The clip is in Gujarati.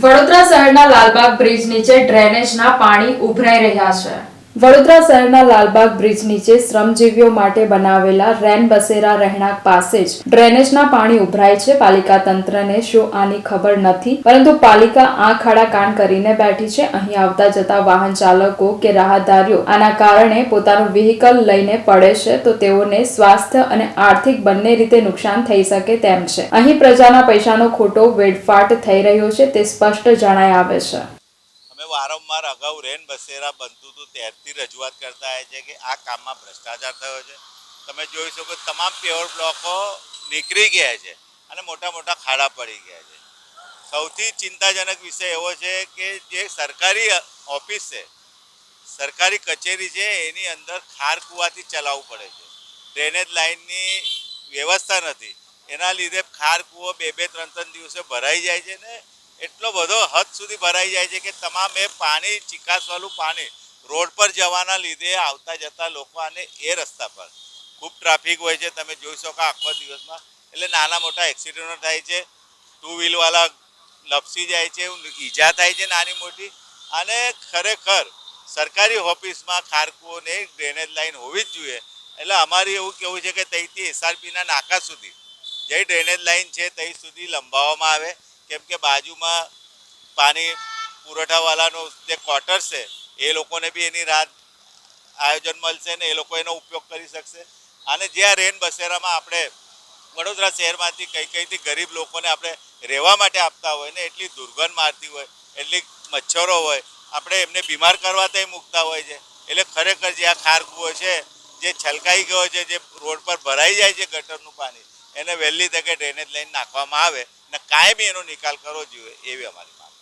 વડોદરા શહેરના લાલબાગ બ્રિજ નીચે ડ્રેનેજના પાણી ઉભરાઈ રહ્યા છે. વડોદરા શહેરના લાલબાગ બ્રિજ નીચે શ્રમજીવીઓ માટે બનાવેલા રેન બસેરા રહેણાંક પાસે જ ડ્રેનેજના પાણી ઉભરાય છે. પાલિકા તંત્રને શું આની ખબર નથી? પરંતુ પાલિકા આંખ આડા કાન કરીને બેઠી છે. અહીં આવતા જતા વાહન ચાલકો કે રાહદારીઓ આના કારણે પોતાનું વ્હીકલ લઈને પડે છે તો તેઓને સ્વાસ્થ્ય અને આર્થિક બંને રીતે નુકસાન થઈ શકે તેમ છે. અહીં પ્રજાના પૈસાનો ખોટો વેડફાટ થઈ રહ્યો છે તે સ્પષ્ટ જણાય આવે છે. વારંવાર અગાઉ રેન બસેરા બનતું હતું, ત્યારથી રજૂઆત કરતા આવે છે કે આ કામમાં ભ્રષ્ટાચાર થયો છે. તમે જોઈ શકો તમામ પ્યોર બ્લોકો નીકળી ગયા છે અને મોટા મોટા ખાડા પડી ગયા છે. સૌથી ચિંતાજનક વિષય એવો છે કે જે સરકારી ઓફિસ છે, સરકારી કચેરી છે, એની અંદર ખાર કૂવાથી ચલાવવું પડે છે. ડ્રેનેજ લાઇનની વ્યવસ્થા નથી. એના લીધે ખાર કૂવો બે બે ત્રણ ત્રણ દિવસે ભરાઈ જાય છે ને એટલો બધો હદ સુધી ભરાઈ જાય છે કે તમામ એ પાણી, ચિકાસવાળું પાણી રોડ પર જવાના લીધે આવતા જતા લોકો અને એ રસ્તા પર. ખૂબ ટ્રાફિક હોય છે, તમે જોઈ શકો આખો દિવસમાં. એટલે નાના મોટા એક્સિડન્ટો થાય છે, ટુ વ્હીલવાળા લપસી જાય છે, ઈજા થાય છે નાની મોટી. અને ખરેખર સરકારી ઓફિસમાં ખારકુઓને ડ્રેનેજ લાઈન હોવી જ જોઈએ. એટલે અમારી એવું કેવું છે કે ત્યાંથી એસઆરપીના નાકા સુધી, જે ડ્રેનેજ લાઇન છે ત્યાં સુધી લંબાવવામાં આવે. કેમ કે બાજુમાં પાણી પુરવઠાવાળાનો જે ક્વાર્ટર છે, એ લોકોને બી એની રાત આયોજન મળશે ને એ લોકો એનો ઉપયોગ કરી શકશે. અને જે આ રેન બસેરામાં આપણે વડોદરા શહેરમાંથી કઈ કઈથી ગરીબ લોકોને આપણે રહેવા માટે આપતા હોય ને, એટલી દુર્ગંધ મારતી હોય, એટલી મચ્છરો હોય, આપણે એમને બીમાર કરવા તે મૂકતા હોય છે. એટલે ખરેખર જે આ ખારકુઓ છે, જે છલકાઈ ગયો છે, જે રોડ પર ભરાઈ જાય છે ગટરનું પાણી, એને વહેલી તકે ડ્રેનેજ લઈને નાખવામાં આવે. ને કાયમી એનો નિકાલ કરવો જોઈએ એવી અમારી માંગ